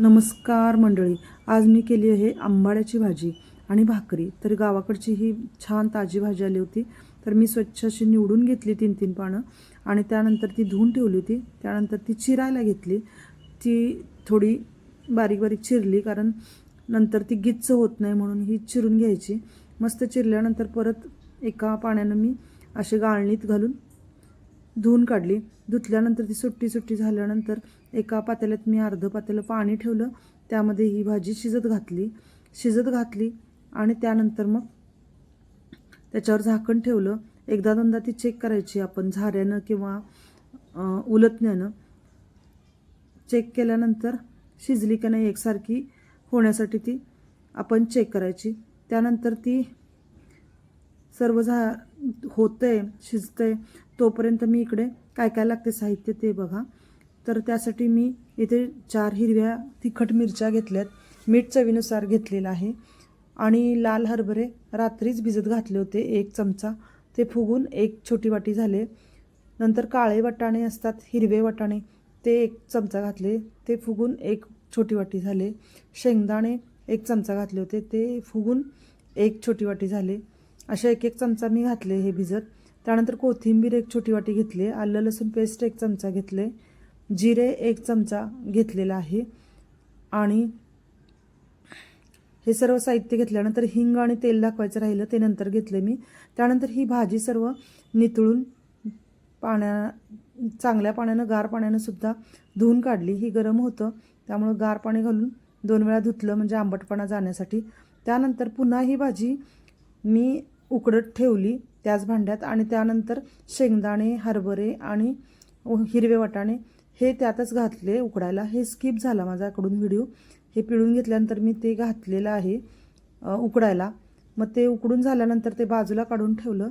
नमस्कार मंडळी. आज मी केली आहे आंबाड्याची भाजी आणि भाकरी. तर गावाकडची ही छान ताजी भाजी आली होती. तर मी स्वच्छ अशी निवडून घेतली तीन तीन पानं आणि त्यानंतर ती धुवून ठेवली होती. त्यानंतर ती चिरायला घेतली. ती थोडी बारीक बारीक चिरली कारण नंतर ती गिच्च होत नाही म्हणून ही चिरून घ्यायची. मस्त चिरल्यानंतर परत एका पाण्यानं मी असे गाळणीत घालून धुवून काढली. धुतल्यानंतर ती सुट्टी सुट्टी झाल्यानंतर एका पातेल्यात मी अर्धं पातेलं पाणी ठेवलं. त्यामध्ये ही भाजी शिजत घातली. शिजत घातली आणि त्यानंतर मग त्याच्यावर झाकण ठेवलं. एकदा दोनदा ती चेक करायची. आपण झाऱ्यानं किंवा उलटण्यानं चेक केल्यानंतर शिजली का नाही एकसारखी होण्यासाठी ती आपण चेक करायची. त्यानंतर ती सर्व झा होतंय शिजतंय तोपर्यंत मी इकडे काय काय लागते साहित्य ते बघा. तर त्यासाठी मी इथे चार हिरव्या तिखट मिरच्या घेतल्यात. मीठ चवीनुसार घेतलेलं आहे. आणि लाल हरभरे रात्रीच भिजत घातले होते एक चमचा. ते फुगून एक छोटी वाटी झाले. नंतर काळे वाटाणे असतात हिरवे वाटाणे ते एक चमचा घातले. ते फुगून एक छोटी वाटी झाले. शेंगदाणे एक चमचा घातले होते. ते फुगून एक छोटी वाटी झाले. अशा एक एक चमचा मी घातले हे भिजत. त्यानंतर कोथिंबीर एक छोटी वाटी घेतली. आलं लसूण पेस्ट एक चमचा घेतले. जिरे एक चमचा घेतलेला आहे. आणि हे सर्व साहित्य घेतल्यानंतर हिंग आणि तेल दाखवायचं राहिलं ते नंतर घेतले मी. त्यानंतर ही भाजी सर्व नितळून पाण्या चांगल्या पाण्यानं गार पाण्यानं सुद्धा धुवून काढली. ही गरम होतं. त्यामुळं गार पाणी घालून दोन वेळा धुतलं म्हणजे आंबटपणा जाण्यासाठी. त्यानंतर पुन्हा ही भाजी मी उकडत ठेवली त्याच भांड्यात आणि त्यानंतर शेंगदाणे हरभरे आणि हिरवे वाटाणे हे त्यातच घातले उकडायला. हे स्किप झाला माझ्याकडून व्हिडिओ हे पिळून घेतल्यानंतर मी ते घातलेलं आहे उकडायला. मग ते उकडून झाल्यानंतर ते बाजूला काढून ठेवलं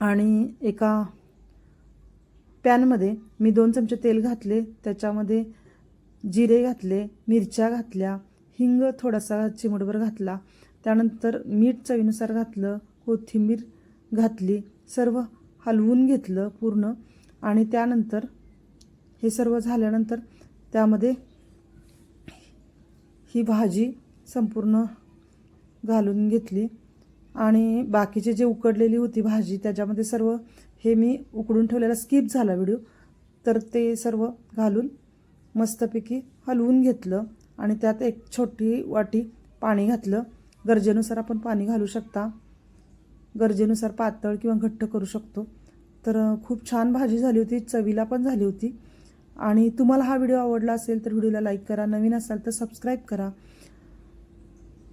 आणि एका पॅनमध्ये मी दोन चमचे तेल घातले. त्याच्यामध्ये जिरे घातले मिरच्या घातल्या हिंग थोडासा चिमटभर घातला त्यानंतर मीठ चवीनुसार घातलं कोथिंबीर घातली सर्व हलवून घेतलं पूर्ण आणि त्यानंतर हे सर्व झाल्यानंतर त्यामध्ये ही भाजी संपूर्ण घालून घेतली. आणि बाकीची जी उकडलेली होती भाजी त्याच्यामध्ये सर्व हे मी उकडून ठेवलेला स्किप झाला व्हिडिओ तर ते सर्व घालून मस्तपैकी हलवून घेतलं आणि त्यात एक छोटी वाटी पाणी घातलं. गरजेनुसार आपण पाणी घालू शकता. गरजेनुसार पातळ किंवा घट्ट करू शकतो. तर खूप छान भाजी झाली होती चवीला पण झाली होती. आणि तुम्हाला हा व्हिडिओ आवडला असेल तर व्हिडिओला लाईक करा नवीन असाल तर सबस्क्राईब करा.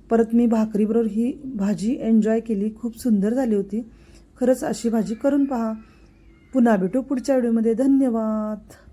परत मी भाकरीबरोबर ही भाजी एन्जॉय केली खूप सुंदर झाली होती. खरंच अशी भाजी करून पहा. पुन्हा भेटू पुढच्या व्हिडिओमध्ये. धन्यवाद.